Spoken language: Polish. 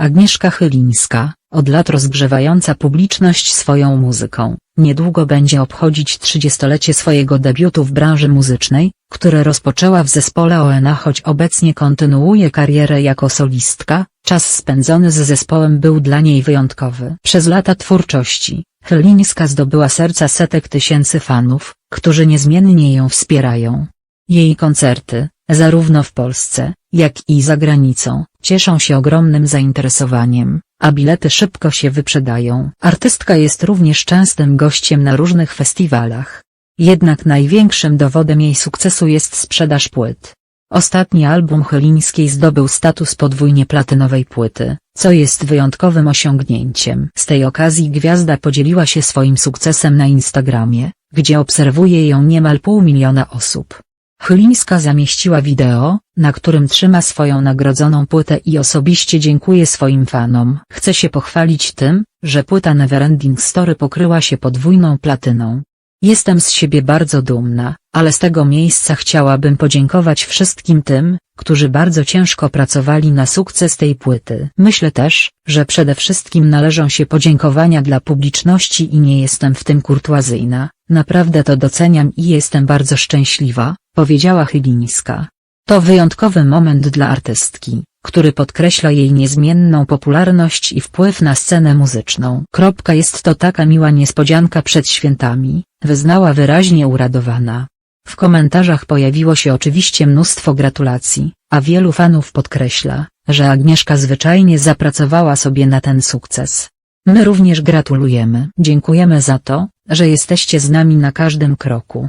Agnieszka Chylińska, od lat rozgrzewająca publiczność swoją muzyką, niedługo będzie obchodzić 30-lecie swojego debiutu w branży muzycznej, które rozpoczęła w zespole ONA choć obecnie kontynuuje karierę jako solistka, czas spędzony z zespołem był dla niej wyjątkowy. Przez lata twórczości, Chylińska zdobyła serca setek tysięcy fanów, którzy niezmiennie ją wspierają. Jej koncerty, zarówno w Polsce, jak i za granicą, cieszą się ogromnym zainteresowaniem, a bilety szybko się wyprzedają. Artystka jest również częstym gościem na różnych festiwalach. Jednak największym dowodem jej sukcesu jest sprzedaż płyt. Ostatni album Chylińskiej zdobył status podwójnie platynowej płyty, co jest wyjątkowym osiągnięciem. Z tej okazji gwiazda podzieliła się swoim sukcesem na Instagramie, gdzie obserwuje ją niemal pół miliona osób. Chylińska zamieściła wideo, na którym trzyma swoją nagrodzoną płytę i osobiście dziękuję swoim fanom. Chce się pochwalić tym, że płyta Neverending Story pokryła się podwójną platyną. Jestem z siebie bardzo dumna, ale z tego miejsca chciałabym podziękować wszystkim tym, którzy bardzo ciężko pracowali na sukces tej płyty. Myślę też, że przede wszystkim należą się podziękowania dla publiczności i nie jestem w tym kurtuazyjna, naprawdę to doceniam i jestem bardzo szczęśliwa, powiedziała Chylińska. To wyjątkowy moment dla artystki, który podkreśla jej niezmienną popularność i wpływ na scenę muzyczną. Kropka jest to taka miła niespodzianka przed świętami, wyznała wyraźnie uradowana. W komentarzach pojawiło się oczywiście mnóstwo gratulacji, a wielu fanów podkreśla, że Agnieszka zwyczajnie zapracowała sobie na ten sukces. My również gratulujemy. Dziękujemy za to, że jesteście z nami na każdym kroku.